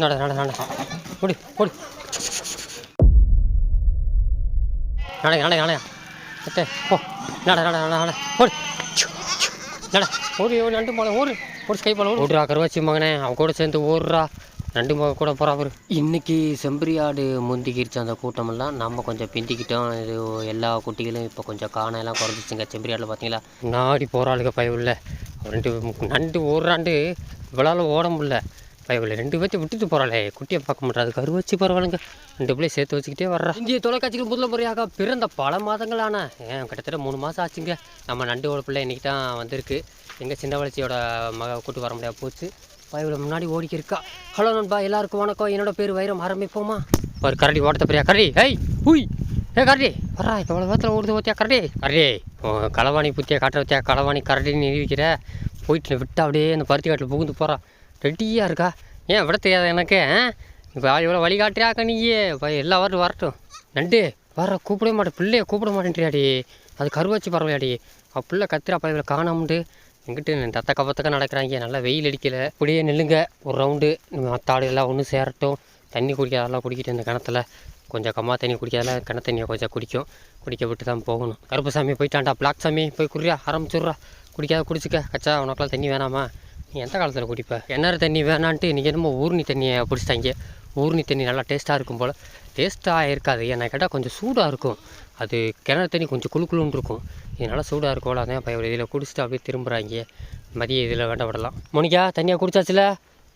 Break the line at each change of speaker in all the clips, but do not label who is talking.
நட நட நட. ஓடி ஓடி. நட நட நட. அத்தே போ. நட நட நட நட. ஓடி. நட. ஓடி ஓடி நண்டு போல ஓடு. ஓடி ஸ்கை போல ஓடுறா கருவாச்சி மகனே. அவன் கூட சேர்ந்து ஓடுறா. நண்டு மக கூட போகிறா பாரு இன்னைக்கு செம்பரியாடு முந்திக்கிருச்சு அந்த கூட்டமெல்லாம். நம்ம கொஞ்சம் பிந்திக்கிட்டோம். இது எல்லா குட்டிகளும் இப்போ கொஞ்சம் காணெல்லாம் குறைஞ்சிச்சுங்க. செம்பரியாடில் பார்த்தீங்களா நாடி போகிறாளுங்க பயவுள்ள ரெண்டு நண்டு ஓடுறாண்டு. இவளால் ஓட முடியல. பயவுள்ள ரெண்டு பேர்த்தையும் விட்டுட்டு போகிறாளே குட்டியை பார்க்க மாட்டாது கருவாச்சி பரவாயில்லைங்க. ரெண்டு பிள்ளையும் சேர்த்து வச்சுக்கிட்டே வர்றா. இந்திய தொலைக்காட்சிக்கு முதல்ல முறையாக பிறந்த பல மாதங்களான. ஏன் கிட்டத்தட்ட மூணு மாதம் ஆச்சுங்க. நம்ம நண்டோட பிள்ளை இன்றைக்கி தான் வந்திருக்கு. எங்கள் சின்ன வளர்ச்சியோட மக கூட்டு வர முடியாது போச்சு. பயவுல முன்னாடி ஓடிக்கி இருக்கா ஹலோ நண்பா எல்லாருக்கும் வணக்கம். என்னோட பேர் வைரம். ஆரம்பிப்போமா? ஒரு கரடி ஓட்டத்தை பிரியா. கரடி ஹேய் ஹூய். ஏ கரடி வரா எவ்வளோ நேரத்தில் ஓடுது ஓத்தியா கரடி? கரடி களவாணி புத்தியா காட்டுற வத்தியா களவாணி கரடின்னு நிரூபிக்கிற. போயிட்டு விட்டு அப்படியே அந்த பருத்தி காட்டில் புகுந்து போகிறா ரெடியாக இருக்கா? ஏன் விட தெரியாத எனக்கு? இப்போ இவ்வளோ வழி காட்டுறியாக்க நீயே? எல்லா வரட்டும் வரட்டும். நண்டு வர கூப்பிடவே மாட்டேன். பிள்ளைய கூப்பிட மாட்டேன்றியாடி. அது கருவாச்சி பரவாயில்லையாடி. அவள் பிள்ளை கத்திரா பையில காணாமண்டு எங்கிட்ட தத்த கப்பத்தக்க நடக்கிறாங்க. நல்லா வெயில் அடிக்கலை. இப்படியே நில்லுங்க. ஒரு ரவுண்டு மற்ற எல்லாம் ஒன்று சேரட்டும். தண்ணி குடிக்காதெல்லாம் குடிக்கிட்டு இந்த கிணத்துல கொஞ்சம் கம்மா தண்ணி குடிக்காதெல்லாம் கிண தண்ணியை கொஞ்சம் குடிக்கும். குடிக்க விட்டு தான் போகணும். கருப்பசாமி போயிட்டான்டா. பிளாக் சாமி போய் குடியா ஆரம்பிச்சுட்றா. குடிக்காத குடிச்சிக்க. கச்சா உனக்கெல்லாம் தண்ணி வேணாமா? எந்த காலத்தில் குடிப்பேன் எண்ணெய் தண்ணி வேணான்ட்டு இன்றைக்கி என்னமோ ஊர்னி தண்ணியை பிடிச்சிட்டாங்க ஊர்னி தண்ணி நல்லா டேஸ்ட்டாக இருக்கும் போல். டேஸ்ட்டாக இருக்காது. ஏன்னா கேட்டால் கொஞ்சம் சூடாக இருக்கும். அது கிணறு தண்ணி கொஞ்சம் குளு குளுன்னு இருக்கும். இதனால் சூடாக இருக்கும்ல அதான் பையன் இதில் குடிச்சிட்டு அப்படியே திரும்புகிறாங்க மதியம் இதில் வேண்ட விடலாம். மோனிகா தண்ணியாக குடிச்சாச்சுல?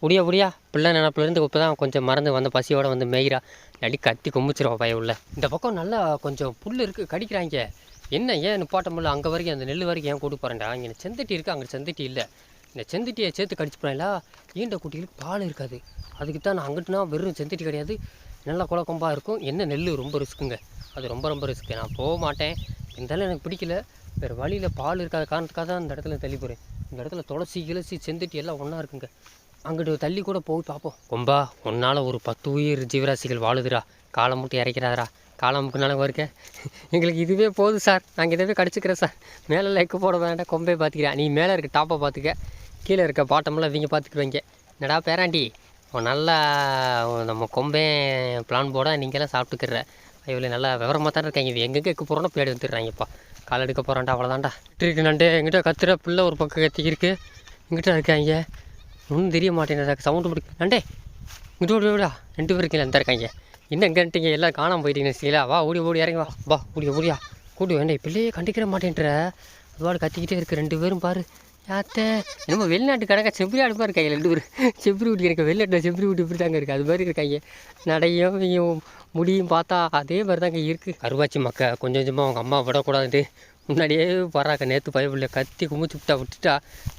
முடியா முடியா பிள்ளை நினப்புலேருந்து இப்போ தான் கொஞ்சம் மறந்து வந்த பசியோடு வந்து மேய்கிறா நடி கத்தி கும்பிச்சிருவா பய உள்ள. இந்த பக்கம் நல்லா கொஞ்சம் புல் இருக்குது கடிக்கிறாங்க. என்ன ஏன் நிப்பாட்டம் முடியல அங்கே வரைக்கும் அந்த நெல் வரைக்கும் ஏன் கூட்டு போகிறேன்டா இங்கே செந்தட்டி இருக்குது அங்கே செந்தட்டி இல்லை. இந்த செந்தட்டியை சேர்த்து கடிச்சு போகிறேன்ல ஈண்ட குட்டிகளுக்கு பால் இருக்காது. அதுக்கு தான் நான் அங்கிட்டுனா வெறும் செந்தட்டி கிடையாது. நல்லா குழக்கம்பாக இருக்கும். என்ன நெல் ரொம்ப ரிஸ்க்குங்க. அது ரொம்ப ரொம்ப ரிஸ்க்கு. நான் போக மாட்டேன். இருந்தாலும் எனக்கு பிடிக்கல. வேறு வழியில் பால் இருக்காத காரணத்துக்காக தான் இந்த இடத்துல தள்ளி போகிறேன் இந்த இடத்துல துளசி கிளசி செந்தட்டி எல்லாம் ஒன்றா இருக்குங்க. அங்கிட்டு தள்ளி கூட போய் பார்ப்போம். கொம்பா உன்னால் ஒரு பத்து உயிர் ஜீவராசிகள் வாழுதுடா. காலம் மட்டும் இறைக்கிறாரா காலம் முக்குனால வருக எங்களுக்கு இதுவே போதும் சார். நாங்கள் இதவே கடிச்சிக்கிறேன் சார். மேலே லைக்கு போட வேண்டாம் கொம்பே பார்த்துக்கிறேன் நீ மேலே இருக்க டாப்பை பார்த்துக்க கீழே இருக்க பாட்டமெல்லாம் இவங்க பார்த்துக்குருவீங்க. என்னடா பேராண்டி உன் நல்லா நம்ம கொம்பே பிளான் போட நீங்களாம் சாப்பிட்டுக்கிற. இவ்வளோ நல்லா விவரமாக தான் இருக்காங்க. இது எங்கெங்கே இருக்க போகிறோன்னா பேடு வந்துடுறாங்கப்பா. கால் எடுக்க போகிறான்டா அவ்வளோதான்டா இருக்கு நண்டு. எங்கிட்ட கத்துற பிள்ளை ஒரு பக்கம் கத்தி இருக்கு. இங்கிட்ட இருக்காங்க. ஒன்றும் தெரிய மாட்டேங்குது. சவுண்டு பிடிக்க நண்டே இங்கிட்ட ஓடி ஓடியா ரெண்டு பேரும் கீழே இந்த இருக்காங்க. இன்னும் எங்கன்ட்டீங்க எல்லாம் காணாமல் போயிட்டீங்க சீலா வா ஓடி ஓடி இறங்கி வா. வா ஓடி ஓடியா. கூட்டு வேண்டே பிள்ளையே கண்டிக்கிற மாட்டேன்ற. அதுவாடு கத்திக்கிட்டே இருக்கு. ரெண்டு பேரும் பாரு. யாத்தே நம்ம வெளிநாட்டு கணக்கா செம்பரி அடுப்பாக இருக்காங்க ரெண்டு பேர் செம்பரி ஊட்டி எனக்கு வெளிநாட்டில் செம்பரி ஊட்டி இப்படி தாங்க இருக்குது அது மாதிரி இருக்காங்க. நடையும் முடியும் பார்த்தா அதே மாதிரி தாங்க இருக்குது கருவாச்சி மக்கா கொஞ்சம் கொஞ்சமாக அவங்க அம்மா விடக்கூடாதுட்டு முன்னாடியே வர்றாங்க. நேற்று பயப்பில்லை கத்தி குமிச்சு விட்டா விட்டுட்டா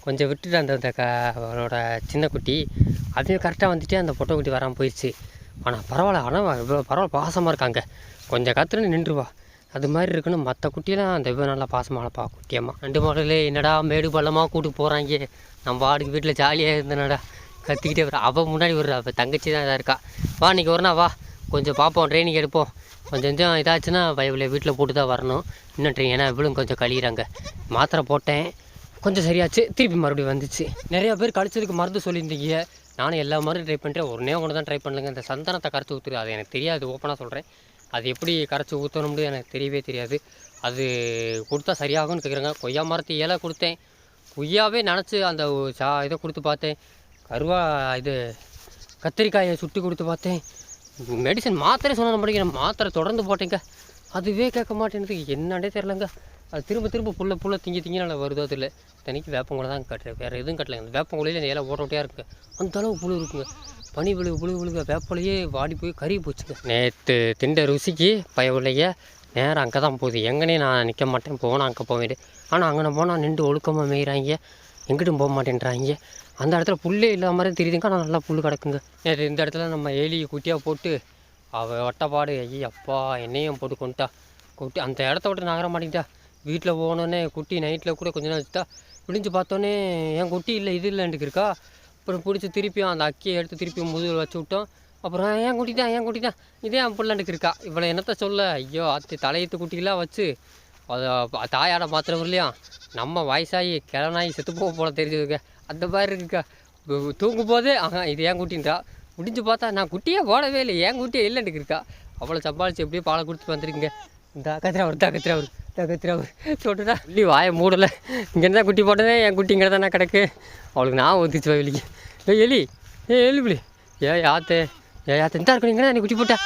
கொஞ்சம் விட்டுட்டு அந்த க அவனோட சின்ன குட்டி அதையும் கரெக்டாக வந்துட்டு அந்த பொட்டை குட்டி வராமல் போயிடுச்சு ஆனால் பரவாயில்ல ஆனால் பரவாயில்ல பாசமாக இருக்காங்க. கொஞ்சம் காத்துன்னு நின்றுவா. அது மாதிரி இருக்கணும் மற்ற குட்டியெல்லாம் அந்த இவன் நல்லா பாசமானப்பா குட்டியம்மா. ரெண்டு மாடலே என்னடா மேடு பள்ளமாக கூப்பிட்டு போகிறாங்க நம்ம ஆடுக்கு வீட்டில் ஜாலியாக இருந்தனடா. கத்திக்கிட்டே வர அவள் முன்னாடி வர்றா. அவள் தங்கச்சி தான் இதாக இருக்கா. வா இன்னைக்கு வரணா வா. கொஞ்சம் பார்ப்போம் ட்ரைனிங் எடுப்போம். கொஞ்சம் கொஞ்சம் இதாச்சுன்னா பயவில் வீட்டில் போட்டு தான் வரணும். இன்னும் ட்ரெயின் ஏன்னா இவளும் கொஞ்சம் கழிகிறாங்க மாத்திரை போட்டேன். கொஞ்சம் சரியாச்சு. திருப்பி மறுபடியும் வந்துச்சு. நிறைய பேர் கழிச்சதுக்கு மருந்து சொல்லியிருந்தீங்க. நானும் எல்லா மருந்து ட்ரை பண்ணுறேன் ஒன்றே ஒன்று தான் ட்ரை பண்ணலங்க. இந்த சந்தனத்தை கரைச்சி ஊற்றுது அது எனக்கு தெரியாது. ஓப்பனாக சொல்கிறேன் அது எப்படி கரைச்சி ஊற்றணும்னு எனக்கு தெரியவே தெரியாது. அது கொடுத்தா சரியாகும்னு கேட்குறாங்க கொய்யா மரத்து இலை கொடுத்தேன். கொய்யாவே நினச்சி அந்த சா இதை கொடுத்து பார்த்தேன். கருவா இது கத்திரிக்காயை சுட்டு கொடுத்து பார்த்தேன். மெடிசன் மாத்திரை சொன்ன படிக்கிற மாத்திரை தொடர்ந்து போட்டேங்க. அதுவே கேட்க மாட்டேங்குது என்னன்னே தெரிலங்க அது திரும்ப திரும்ப புள்ள புள்ள திங்கி திங்கி நல்லா வருதோ அதில் தனிக்கு வேப்பங்குலை தான் கட்டுறேன். வேறு எதுவும் கட்டலைங்க. அந்த வேப்பங்குலையில் இலை ஓட்டோட்டையாக இருக்குங்க அந்த அளவு புழு இருக்குங்க. பனி விழுகு புழு விழுக வேப்பலையே வாடி போய் கறி போச்சுங்க. நேற்று திண்ட ருசிக்கு பயவுலைய நேரம் அங்கே தான் போகுது. எங்கனே நான் நிற்க மாட்டேன். போனால் அங்கே போக ஆனால் அங்கே போனால் நின்று ஒழுக்கமாக மேய்கிறாங்க எங்கிட்டும் போக மாட்டேன்றாங்க. அந்த இடத்துல புல்லே இல்லாத மாதிரி தெரியுதுங்க. ஆனால் நல்லா புல் கிடக்குங்க. நேற்று இந்த இடத்துல நம்ம ஏலி குட்டியாக போட்டு அவள் வட்டப்பாடு ஐயே அப்பா என்னையும் போட்டு கொண்டுட்டா குட்டி அந்த இடத்த விட்டு நகர மாட்டேங்கிட்டா வீட்டில் போனோடனே குட்டி நைட்டில் கூட கொஞ்ச நேரம் வச்சுட்டா. விடிஞ்சு பார்த்தோன்னே என் குட்டி இல்லை இது இல்லைன்ட்டு இருக்கா? அப்புறம் பிடிச்சி திருப்பியும் அந்த அக்கியை எடுத்து திருப்பியும் முதுகில் வச்சு விட்டோம். அப்புறம் ஏன் குட்டி தான் ஏன் குட்டி தான் இதே என் பிள்ளைண்டுக்கு இருக்கா? இவ்வளோ என்னத்த சொல்ல? ஐயோ அத்து தலையத்து குட்டிலாம் வச்சு அதை தாயாட மாத்திரம் இல்லையா? நம்ம வயசாகி கிழனாகி செத்து போக போல தெரிஞ்சதுங்க அந்த மாதிரி இருக்குக்கா. தூங்கும் போதே ஆஹா இது ஏன் குட்டின்றா? முடிஞ்சு பார்த்தா நான் குட்டியே போடவே இல்லை. ஏன் குட்டியே இல்லைன்னு இருக்கா? அவ்வளோ சம்பாதிச்சு எப்படியோ பாலை கொடுத்துட்டு வந்துருக்கீங்க. இந்த கத்திரா ஒரு கத்திரா ஒரு கத்திரா ஒரு சொல்லிட்டுடா சொல்லி வாயை மூடலை. இங்கேருந்து தான் குட்டி போட்டதே என் குட்டி இங்கே தானே கிடக்கு? அவளுக்கு நான் ஒத்துச்சு வெளிக்கு ஏய் எலி ஏ எலி பிள்ளை ஏ யாத்தே ஏ யாத்தே இந்த இருக்கணும் நீங்க நீ குட்டி போட்டா.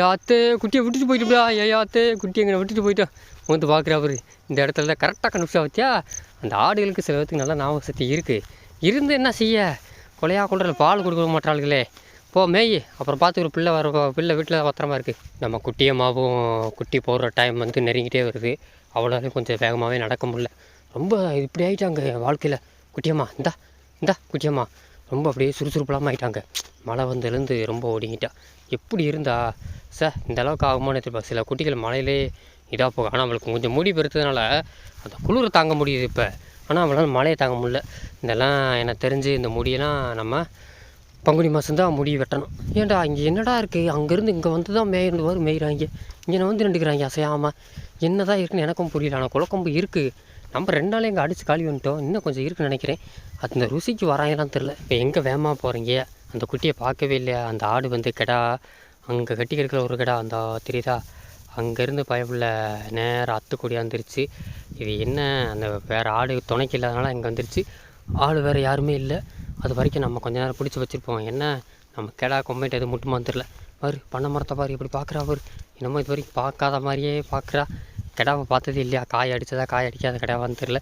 யாத்தே குட்டியை விட்டுட்டு போயிட்டுப்பா ஏ யாத்தே குட்டி எங்கே விட்டுட்டு போயிட்டோம் வந்து பார்க்குறா அவரு. இந்த இடத்துல தான் கரெக்டாக கண்டுபிடிச்சா பார்த்தியா அந்த ஆடுகளுக்கு சில பேத்துக்கு நல்லா ஞாபக சக்தி இருக்குது இருந்து என்ன செய்ய? கொலையாக கொண்டு பால் கொடுக்க மாட்டாளுங்களே போ மேய். அப்புறம் பார்த்து ஒரு பிள்ளை வர பிள்ளை வீட்டில் பத்திரமா இருக்குது நம்ம குட்டியம்மாவும் குட்டி போடுற டைம் வந்து நெருங்கிட்டே வருது. அவளாலையும் கொஞ்சம் வேகமாகவே நடக்க முடியல. ரொம்ப இப்படி ஆகிட்டாங்க வாழ்க்கையில். குட்டியம்மா இந்தா இந்தா குட்டியம்மா. ரொம்ப அப்படியே சுறுசுறுப்பெல்லாம் ஆயிட்டாங்க. மழை வந்துலேருந்து ரொம்ப ஒடுங்கிட்டா. எப்படி இருந்தா? சார் இந்த அளவுக்கு ஆகுமான்னு எதிர்ப்பா சில குட்டிகள் மழையிலே இதாக போகும் ஆனால் அவளுக்கு கொஞ்சம் முடி பெருத்ததுனால அந்த குளிரை தாங்க முடியுது இப்போ. ஆனால் அவளால் மழையை தாங்க முடியல. இதெல்லாம் எனக்கு தெரிஞ்சு இந்த முடியெல்லாம் நம்ம பங்குனி மாதம் முடி வெட்டணும். ஏன்டா இங்கே என்னடா இருக்குது அங்கேருந்து இங்கே வந்து தான் மேயிருந்து வரும் மேய்கிறாங்க இங்கே வந்து நின்றுக்கிறாங்க அசையாமல் என்ன தான் இருக்குன்னு எனக்கும் புரியல. ஆனால் குழக்கம்பு இருக்குது நம்ம ரெண்டு நாள் இங்கே அடித்து காலி வந்துட்டோம் இன்னும் கொஞ்சம் இருக்குன்னு நினைக்கிறேன். அது இந்த ருசிக்கு வராங்களான்னு தெரில இப்போ எங்கே வேகமாக போகிறீங்க அந்த குட்டியை பார்க்கவே இல்லையா? அந்த ஆடு வந்து கெடா அங்கே கட்டி கிடக்கிற ஒரு கெடா அந்த தெரியுதா? அங்கேருந்து பயப்புள்ள நேராக அத்துக்கூடியாக வந்துருச்சு. இது என்ன? அந்த வேறு ஆடு துணைக்கு இல்லாதனால இங்கே வந்துருச்சு. ஆள் வேறு யாருமே இல்லை. அது வரைக்கும் நம்ம கொஞ்ச நேரம் பிடிச்சி வச்சுருப்போம். என்ன? நம்ம கெடா கொம்பைட்டு எதுவும் முட்டுமான்னு தெரில பாரு பண்ண மரத்தை பாரு இப்படி பார்க்குறா பாரு. என்னமோ இது வரைக்கும் பார்க்காத மாதிரியே பார்க்குறா கிடாவை பார்த்ததே இல்லையா? காய் அடித்ததா காய் அடிக்காத கிடாவான்னு தெரில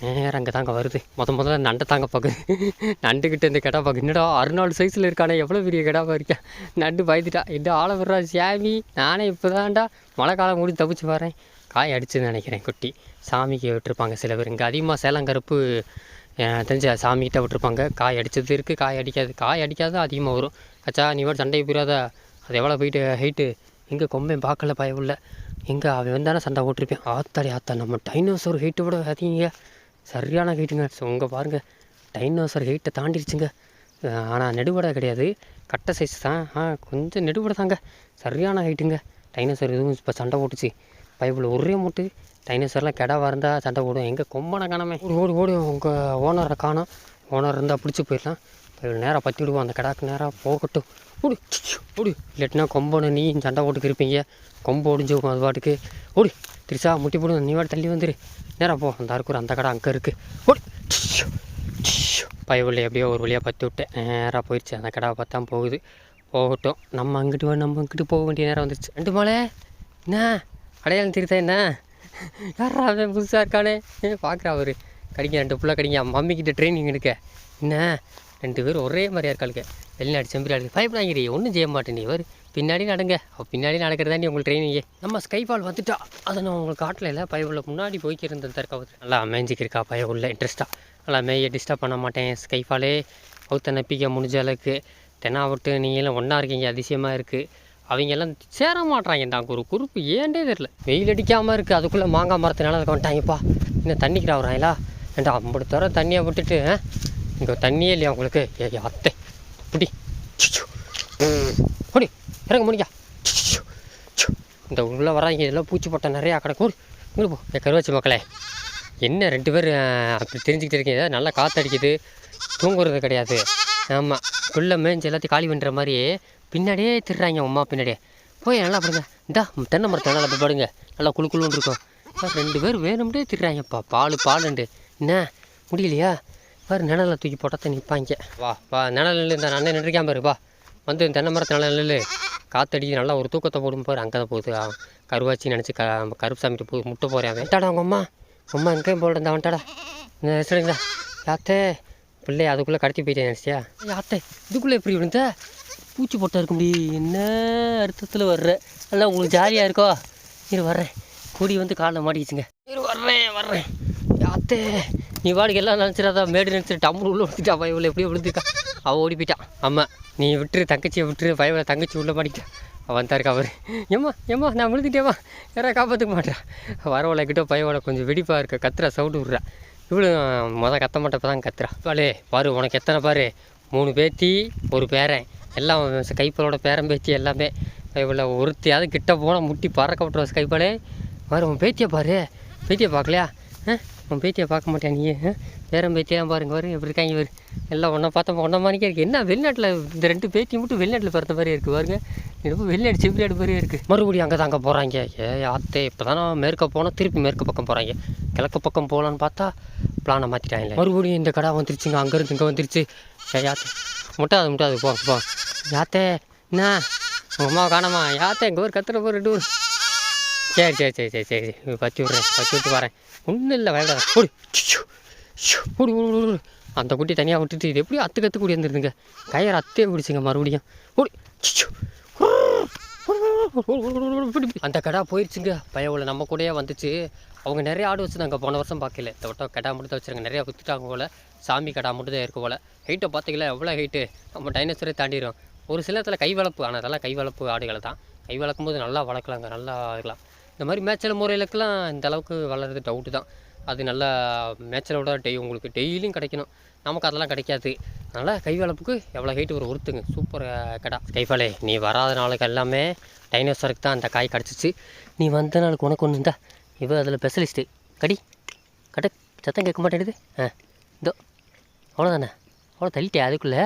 நேரம் அங்கே தாங்க வருது. முத முதல்ல நண்டை தாங்க பார்க்குது நண்டுக்கிட்ட இந்த கிடா பார்க்கு என்னடா அறுநாள் சைஸில் இருக்கானே எவ்வளோ பெரிய கிடாவாக இருக்கேன் நண்டு பயந்துட்டா. இந்த ஆளை விட்றா சாமி. நானே இப்போ தான்டா மழை காலம் மூடி தப்பிச்சு வரேன் காய் அடிச்சுன்னு நினைக்கிறேன் குட்டி. சாமிக்கு விட்டுருப்பாங்க சில பேர். இங்கே அதிகமாக சேலங்கருப்பு தெரிஞ்ச சாமிக்கிட்ட விட்டுருப்பாங்க. காய் அடித்தது இருக்குது காய் அடிக்காது. காய் அடிக்காத அதிகமாக வரும். அச்சா நீ வேறு சண்டைக்கு போயிடாத அது எவ்வளோ போயிட்டு ஹைட்டு எங்கே கொம்பையும் பார்க்கல பயவுள்ள எங்கே அவன் வந்தானே சண்டை போட்டிருப்பேன். ஆத்தாடி ஆத்தா நம்ம டைனோசர் ஹைட்டை விட அதிகங்க. சரியான ஹைட்டுங்க ஸோ உங்க பாருங்கள் டைனோசர் ஹைட்டை தாண்டிடுச்சுங்க ஆனால் நெடுவடை கிடையாது. கட்டை சைஸ் தான். ஆ கொஞ்சம் நெடுவடை தாங்க. சரியான ஹைட்டுங்க டைனோசர் எதுவும் இப்போ சண்டை போட்டுச்சு. பைபிள் ஒரே மூட்டு. டைனோசர்லாம் கிடாவாக இருந்தால் சண்டை போடும். எங்கே கொம்பனை காணாமே. ஓடி ஓடி ஓடி. உங்கள் ஓனரை காணோம். ஓனர் இருந்தால் பிடிச்சி போயிடலாம். இப்போ நேராக பற்றி விடுவோம். அந்த கடாக்கு நேராக போகட்டும். ஓடி ஓடி. இல்லாட்டினா கொம்பனை நீ சண்டை போட்டுக்கு இருப்பீங்க. கொம்பு ஒடிஞ்சு போகும் அது பாட்டுக்கு. ஓடி திரிசா முட்டி போடும் நீ வாட்டு தள்ளி வந்துரு. நேராக போ. அந்த இருக்கிற அந்த கடை அங்கே இருக்குது ஓடி பயவுள்ள எப்படியோ ஒரு வழியாக பற்றி விட்டேன். நேராக போயிடுச்சு அந்த கடை பார்த்தா போகுது. போகட்டும். நம்ம அங்கிட்டு நம்ம இங்கிட்டு போக வேண்டிய நேரம் வந்துருச்சு. ரெண்டு மாலே என்ன? அடையாளம் தெரியுதா என்ன? யாரா அவன் புதுசாக இருக்கானே? பார்க்குறா அவர். கடிங்க ரெண்டு புள்ள கடிங்க. மம்மிக்கிட்ட ட்ரைனிங் எடுக்க. என்ன? ரெண்டு பேரும் ஒரே மாதிரியா இருக்காளுக்கு வெளிநாடு செம்பிரி ஆளுக்கு பயப்படாங்கிறீ ஒன்றும் செய்ய மாட்டேன் நீ வரு. பின்னாடி நடங்க. அவள் பின்னாடி நீ உங்களுக்கு ட்ரைனிங்கே நம்ம ஸ்கைஃபால் வந்துட்டா. அதை நான் உங்களுக்கு காட்டல இல்லை பயவுள்ள முன்னாடி போய்க்கிருந்த தற்காவது நல்லா மேய்ஞ்சிக்கிருக்கா பய உள்ள இன்ட்ரெஸ்ட்டாக நல்லா மேய டிஸ்டர்ப் பண்ண மாட்டேன். ஸ்கைஃபாலே அவுத்த நப்பிக்க முடிஞ்ச அளவுக்கு. தென்னாவட்டு நீங்களும் ஒன்றா இருக்கீங்க. அதிசயமாக இருக்குது அவங்க எல்லாம் சேர மாட்றாங்க நாங்கள் ஒரு குறிப்பு ஏன்டே தெரில வெயில் அடிக்காமல் இருக்குது அதுக்குள்ளே மாங்காய் மரத்தினால இருக்க வந்துட்டாங்கப்பா இன்னும் தண்ணிக்கிற வராங்களா ஏன்டா ஐம்பது தர தண்ணியை விட்டுட்டு இங்கே தண்ணியே இல்லையா உங்களுக்கு? ஏ அத்தை. பிடி. ஓடி இறங்க முடியா இந்த உள்ளே வராங்க. இதெல்லாம் பூச்சி போட்ட நிறையா கிடக்கும் இங்கே போ. என் கருவாச்சி மக்களே. என்ன ரெண்டு பேர் அப்படி தெரிஞ்சுக்கிட்டு இருக்கீங்க? நல்லா காற்றடிக்குது தூங்குறது கிடையாது. ஆமாம் குள்ள மேய்ஞ்சி எல்லாத்தையும் காலி பண்ணுற மாதிரி பின்னாடியே திடுறாங்க அம்மா பின்னாடியே. போய் நல்லா பாருங்க. இந்தா தென்னை மரத்தை நல்லா போய் பாடுங்க நல்லா குளு குளுன்னு இருக்கும். ரெண்டு பேர் வேணும்டே திடுறாங்கப்பா பால் பாலுண்டு. என்ன? முடியலையா? பாரு நிழலை தூக்கி போட்டால் நிற்பாங்க வா வா நிழல் இந்த அண்ணன் நின்றுக்காம பாரு வா. வந்து தென்னை மரத்து நிழல் காத்தடிக்கு நல்லா ஒரு தூக்கத்தை போடும் பாரு. அங்கே தான் போகுது கருவாச்சி நினச்சி க கருப்பு சாமிட்டு போய் முட்டை போகிறேன் அவன். விட்டாடா அவங்க அம்மா. அம்மா எங்கேயும் போட. இருந்தா வந்துட்டாடா. சரிங்களா யாத்தே பிள்ளை அதுக்குள்ளே கடத்தி போயிட்டேன் நினச்சியா? யாத்தே இதுக்குள்ளே எப்படி விழுந்த? பூச்சி போட்டா இருக்க முடியும் என்ன அர்த்தத்தில் வர்ற? நல்லா உங்களுக்கு ஜாலியாக இருக்கோ? இரு வர்றேன். கூடி வந்து காலில் மாட்டிக்கிச்சுங்க. இரு வர்றேன் வர்றேன். யாத்தே நீ வாடகை எல்லாம் நினச்சிடாதா. மேடு நினச்சிட்டு டம்முள் உள்ள விழுந்துட்டா. பயவில் எப்படியோ விழுந்துருக்கா? அவள் ஓடி போயிட்டான் ஆமாம் நீ விட்டுரு தங்கச்சியை விட்டுரு. பயவில் தங்கச்சி உள்ள மாட்டிக்கிட்டா. அவன் தான் இருக்கா அவர். ஏம்மா ஏம்மா நான் விழுந்துட்டேம்மா. யாராவது காப்பாற்றுக்க மாட்டேன் வரவளை கிட்ட பயவோட கொஞ்சம் வெடிப்பாக இருக்க. கத்துறா சவுண்டு விட்றா. இவ்வளோ மொதல் கத்த மாட்டப்ப தான் கத்துறா. பாலே பாரு உனக்கு எத்தனை பாரு? மூணு பேத்தி ஒரு பேரன். எல்லாம் கைப்பாலோட பேரன் பேத்தி எல்லாமே இவ்வளோ ஒருத்தையாவது கிட்ட போனால் முட்டி பறக்க விட்டுருவா கைப்பாலே பாரு உன் பேத்தியை பாரு. பேத்தியை பார்க்கலையா? ஆ? உன் பேத்தியை பார்க்க மாட்டேன் நீ? பேரம் பேரன் பேத்தியெல்லாம் பாருங்க பாரு. எப்படி இருக்காங்க பாரு எல்லாம் ஒன்றா பார்த்தா ஒன்றா மாதிரிக்கே இருக்குது என்ன வெளிநாட்டில் இந்த ரெண்டு பேத்தி மட்டும் வெளிநாட்டில் பிறந்த மாதிரி இருக்குது பாருங்க. ரொம்ப வெளிநாடு செவ்விநாடு மாதிரியே இருக்குது மறுபடியும் அங்கே தாங்க போகிறாங்க ஏ ஆத்தே இப்போ தானே மேற்க போனால் திருப்பி மேற்கு பக்கம் போகிறாங்க கிழக்கு பக்கம் போகலான்னு பார்த்தா பிளானை மாற்றிட்டாங்களே மறுபடியும் இந்த கடை வந்துருச்சுங்க. அங்கேருந்து இங்கே வந்துருச்சு. ஏ யாத்தே முட்டாது முட்டாது போ போ யாத்தே என்ன உங்கள் அம்மா காணாமா யாத்தே எங்கள் ஊர் கத்துற போகிற டூர் சரி சரி சரி சரி சரி சரி பற்றி விட்றேன் பற்றி விட்டு வரேன் ஒன்றும் இல்லை வேண்டாம் ஓடி ஓடி ஓடி ஓடி அந்த குட்டி தனியாக விட்டுட்டு இது எப்படியும் அத்து கற்று கூடி வந்துருந்துங்க கயிறு அத்தே பிடிச்சிங்க மறுபடியும் ஓடி அந்த கடா போயிடுச்சுங்க பயவுல நம்ம கூடயே வந்துச்சு அவங்க நிறைய ஆடு வச்சுருந்தாங்க. போன வருஷம் பார்க்கல. இந்த வட்டம் கடா மட்டும் தான் வச்சுருங்க நிறையா விற்றுட்டாங்க போல். சாமி கடா மட்டும் தான் இருக்கு போல். ஹைட்டை பார்த்தீங்களா எவ்வளோ ஹைட்டு நம்ம டைனோசரே தாண்டிடும் ஒரு சில இடத்துல கை வளர்ப்பு. ஆனால் அதெல்லாம் கை வளர்ப்பு ஆடுகளை தான். கை வளர்க்கும் போது நல்லா வளர்க்கலாங்க. நல்லா இருக்கலாம். இந்த மாதிரி மேய்ச்சல் முறையிலுக்கெல்லாம் இந்த அளவுக்கு வளர்றது டவுட்டு தான். அது நல்லா மேய்ச்சலோட டெய் உங்களுக்கு டெய்லியும் கிடைக்கணும். நமக்கு அதெல்லாம் கிடைக்காது. அதனால் கை வளர்ப்புக்கு எவ்வளோ ஹைட்டு ஒரு ஒருத்துங்க. சூப்பர் கடா. கைஃபாலே நீ வராத நாளுக்கு எல்லாமே டைனோசருக்கு தான் அந்த காய் கிடச்சிச்சு. நீ வந்த நாளுக்கு உனக்கு ஒன்று இருந்தா இவ அதில் ஸ்பெஷலிஸ்ட்டு கடி கட சத்தம் கேட்க மாட்டேங்குது. ஆ இதோ அவ்வளோதானே அவ்வளோ தள்ளிட்டே அதுக்குள்ளே?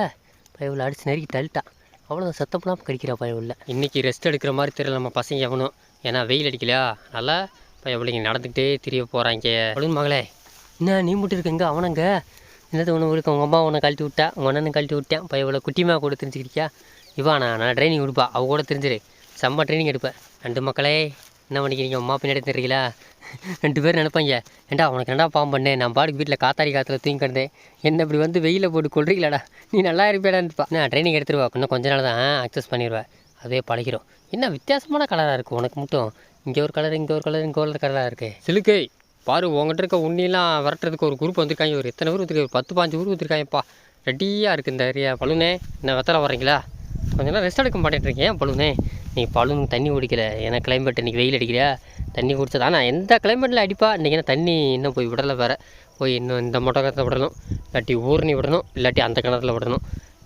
பயவுள்ள அடிச்சு நெருக்கி தள்ளிட்டான் அவ்வளோதான் சத்தப்பெல்லாம் கடிக்கிறா பயவுள்ள இன்றைக்கி ரெஸ்ட் எடுக்கிற மாதிரி தெரியல நம்ம பசங்க எவனும். ஏன்னா வெயில் அடிக்கலையா? நல்லா பயவுள்ளைங்க நடந்துக்கிட்டே திரிய போகிறாங்க அப்படின்னு மகளே என்ன நீ மட்டும் இருக்கங்க அவனங்க என்னது ஒன்று இருக்கு உங்கள் அம்மா உன்னை கழட்டி விட்டா? உங்கள் அண்ணனை கழட்டி விட்டேன். பயவுள்ள குட்டிமா கூட தெரிஞ்சுக்கிட்டியா இவானா நான் ட்ரைனிங் கொடுப்பா அவ கூட தெரிஞ்சிரு. செம்ம ட்ரைனிங் எடுப்பேன் ரெண்டு மக்களே. என்ன பண்ணிக்கிறீங்க? அம்மா பின்னாடி தெரியுங்களா ரெண்டு பேரும் நினைப்பாங்க. ஏண்டா உனக்கு என்னடா பாம்பு பண்ணேன் நான் பாடு வீட்டில் காத்தாடி காற்றுல தூங்கி கிடந்தேன். என்ன இப்படி வந்து வெயில போட்டு கொள்றீங்களாடா நீ நல்லா இருப்பேடான்ப்பா நான் ட்ரைனிங் எடுத்துருவா இன்னும் கொஞ்ச நாள் தான் அக்சஸ் பண்ணிடுவேன் அதே பழகிரும். என்ன வித்தியாசமான கலராக இருக்குது உனக்கு மட்டும்? இங்கே ஒரு கலர் இங்கே ஒரு கலர் இங்கே ஒரு கலராக இருக்குது சிலுக்கை பாரு உங்ககிட்ட இருக்க உண்ணிலாம் விரட்டுறதுக்கு ஒரு குரூப் வந்திருக்காங்க. ஒரு எத்தனை பேர் வந்திருக்காங்க? பத்து பாஞ்சு ஊர் வந்துருக்காங்கப்பா. ரெடியாக இருக்குது இந்த ஏரியா பழுனே என்ன வெத்தலை வரீங்களா கொஞ்ச நேரம் ரெஸ்ட் எடுக்க மாட்டேன்றீங்க ஏன் பழுனே நீ பழுனுக்கு தண்ணி குடிக்கல. ஏன்னா கிளைமேட் இன்றைக்கி வெயில் அடிக்கிறியா? தண்ணி குடிச்சது ஆனால் எந்த கிளைமேட்டில் அடிப்பா? இன்றைக்கி தண்ணி இன்னும் போய் விடலை வேறு. போய் இன்னும் இந்த மொட்டை விடணும். இல்லாட்டி ஊர்னி விடணும். இல்லாட்டி அந்த கிணத்துல விடணும்.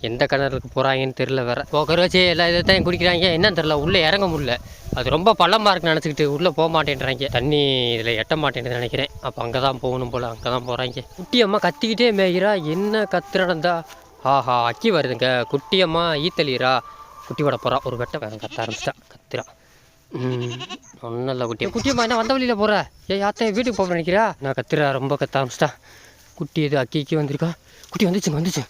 எந்த கிணறுக்கு போகிறாங்கன்னு தெரில வேறு. போக்கிற வச்சு எல்லா இதைத்தான் குடிக்கிறாங்க. என்னன்னு தெரில உள்ளே இறங்க முடியல. அது ரொம்ப பள்ளமாக இருக்குன்னு நினச்சிக்கிட்டு உள்ளே போக மாட்டேன்றாங்க. தண்ணி இதில் எட்ட மாட்டேன்னு நினைக்கிறேன். அப்போ அங்கே தான் போகணும் போல். அங்கே தான் போகிறாங்க குட்டியம்மா கத்திக்கிட்டே மேய்கிறா. என்ன கத்து நடந்தா ஆஹா அக்கி வருதுங்க. குட்டியம்மா ஈத்தலீரா. குட்டி விட போகிறா ஒரு வெட்டை கத்த ஆரம்பிச்சிட்டா. கத்துறா. ஒன்றும் இல்லை குட்டி. குட்டியம்மா என்ன வந்த வழியில் போகிற ஏ யாத்தே வீட்டுக்கு போக நினைக்கிறா நான் கத்துறா? ரொம்ப கத்த ஆரம்பிச்சிட்டா. குட்டி இது அக்கி அக்கி வந்திருக்கா. குட்டி வந்துச்சுங்க வந்துச்சு.